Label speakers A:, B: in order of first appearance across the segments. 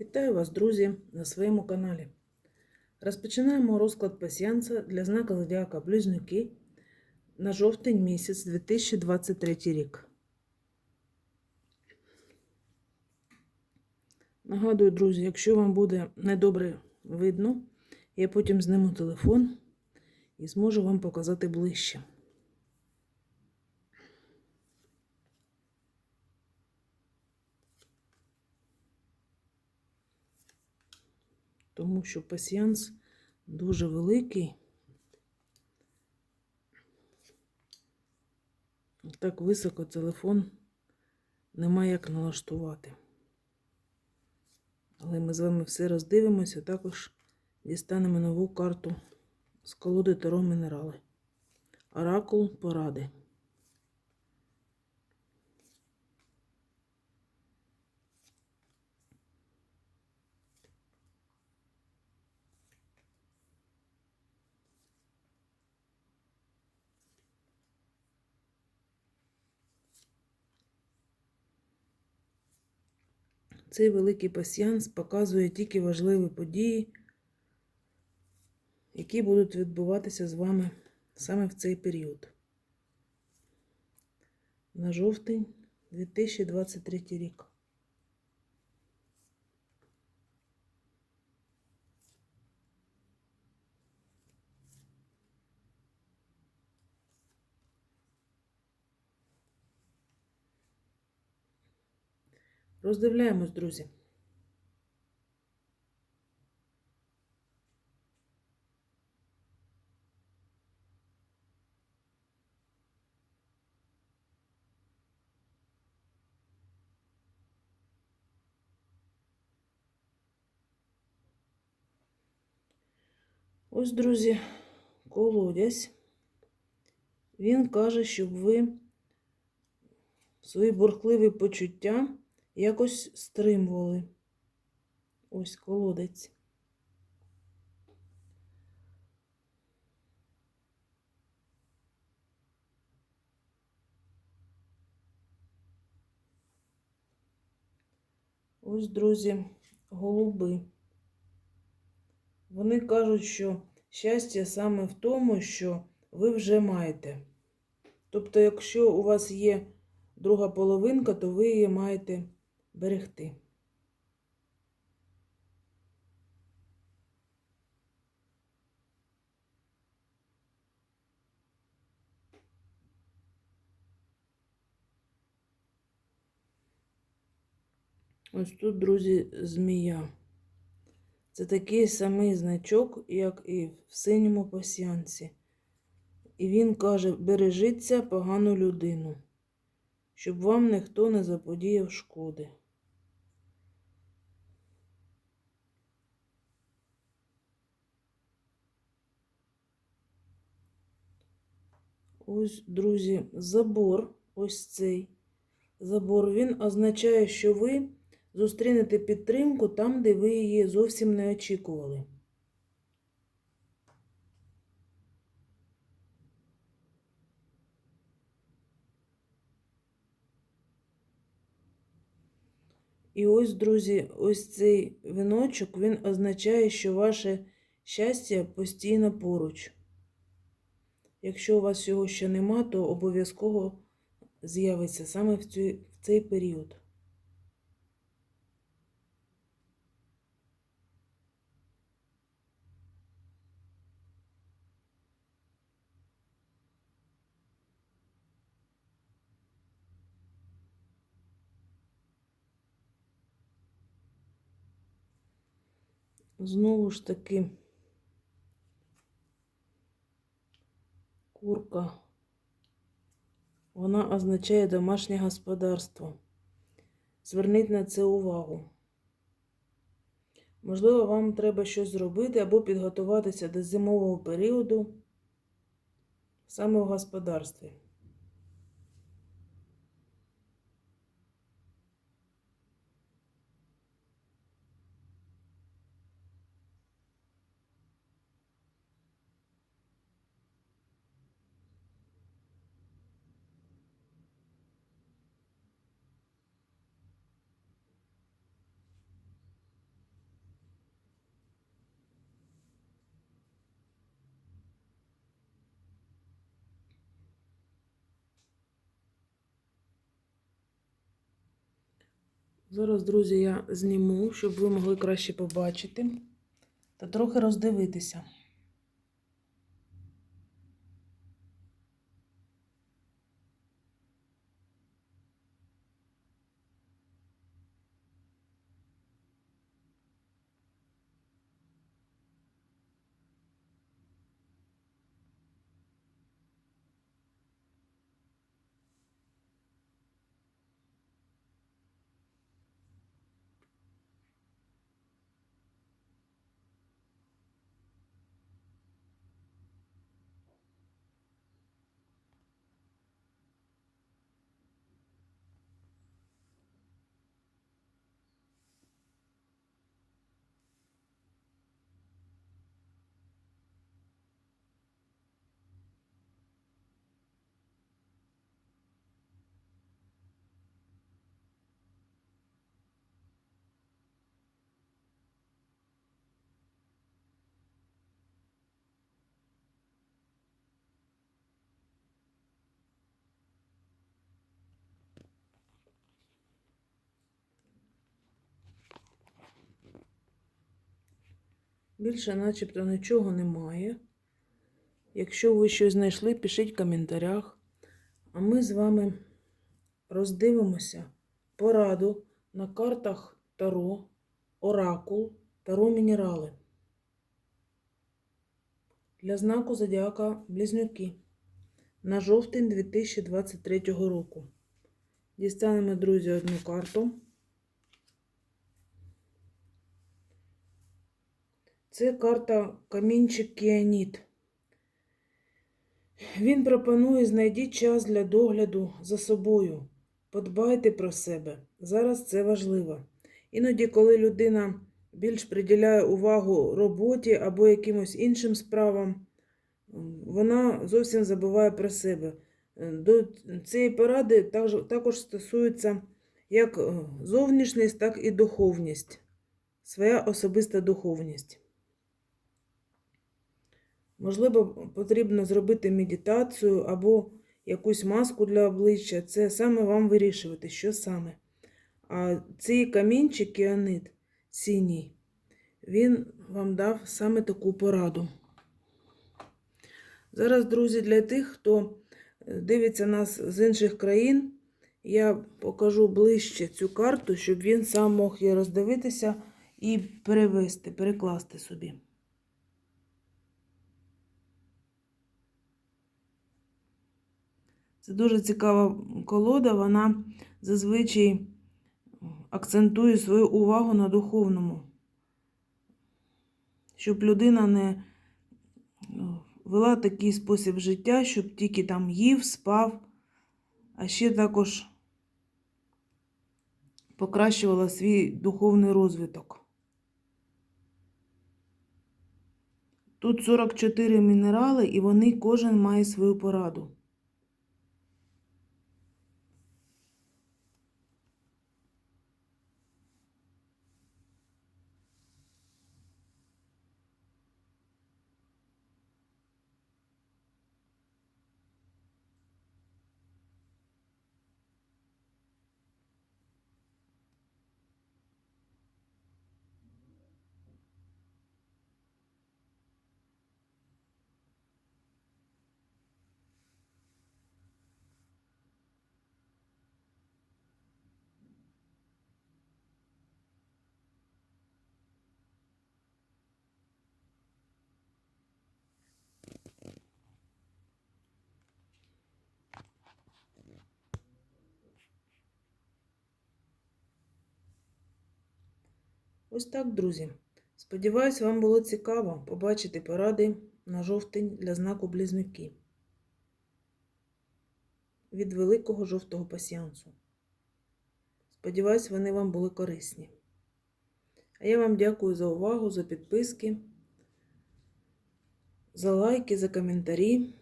A: Вітаю вас, друзі, на своєму каналі. Розпочинаємо розклад пасіянса для знака Зодіака Близнюки на жовтень місяць 2023 рік. Нагадую, друзі, якщо вам буде недобре видно, я потім зниму телефон і зможу вам показати ближче. Тому що пасіянс дуже великий. Так високо телефон немає як налаштувати. Але ми з вами все роздивимося, також дістанемо нову карту з колоди Таро Мінерали. Оракул поради. Цей великий пасіянс показує тільки важливі події, які будуть відбуватися з вами саме в цей період. На жовтень 2023 рік. Роздивляємось, друзі. Ось, друзі, колодязь. Він каже, щоб ви свої бурхливі почуття якось стримували. Ось колодець. Ось, друзі, голуби. Вони кажуть, що щастя саме в тому, що ви вже маєте. Тобто, якщо у вас є друга половинка, то ви її маєте берегти. Ось тут, друзі, змія. Це такий самий значок, як і в синьому пасіянці. І він каже: бережіться погану людину, щоб вам ніхто не заподіяв шкоди. Ось, друзі, забор, ось цей забор, він означає, що ви зустрінете підтримку там, де ви її зовсім не очікували. І ось, друзі, ось цей віночок, він означає, що ваше щастя постійно поруч. Якщо у вас його ще нема, то обов'язково з'явиться саме в цей період. Знову ж таки, курка, вона означає домашнє господарство. Зверніть на це увагу. Можливо, вам треба щось зробити або підготуватися до зимового періоду саме в господарстві. Зараз, друзі, я зніму, щоб ви могли краще побачити та трохи роздивитися. Більше начебто нічого немає. Якщо ви щось знайшли, пишіть в коментарях. А ми з вами роздивимося пораду на картах Таро, Оракул, Таро Мінерали. Для знаку Зодіака Близнюки на жовтень 2023 року. Дістанемо, друзі, одну карту. Це карта Камінчик Кіаніт. Він пропонує знайдіть час для догляду за собою. Подбайте про себе. Зараз це важливо. Іноді, коли людина більш приділяє увагу роботі або якимось іншим справам, вона зовсім забуває про себе. До цієї поради також, стосується як зовнішність, так і духовність, своя особиста духовність. Можливо, потрібно зробити медитацію або якусь маску для обличчя. Це саме вам вирішувати, що саме. А цей камінчик кіанит синій, він вам дав саме таку пораду. Зараз, друзі, для тих, хто дивиться нас з інших країн, я покажу ближче цю карту, щоб він сам мог її роздивитися і перевести, перекласти собі. Це дуже цікава колода, вона зазвичай акцентує свою увагу на духовному, щоб людина не вела такий спосіб життя, щоб тільки там їв, спав, а ще також покращувала свій духовний розвиток. Тут 44 мінерали, і вони кожен має свою пораду. Ось так, друзі. Сподіваюсь, вам було цікаво побачити поради на жовтень для знаку Близнюки від великого жовтого пасіансу. Сподіваюсь, вони вам були корисні. А я вам дякую за увагу, за підписки, за лайки, за коментарі,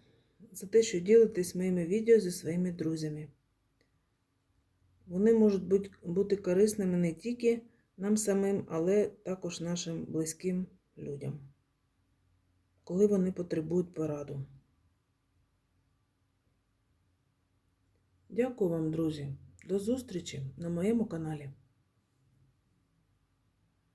A: за те, що ділитесь моїми відео зі своїми друзями. Вони можуть бути корисними не тільки нам самим, але також нашим близьким людям, коли вони потребують пораду. Дякую вам, друзі. До зустрічі на моєму каналі.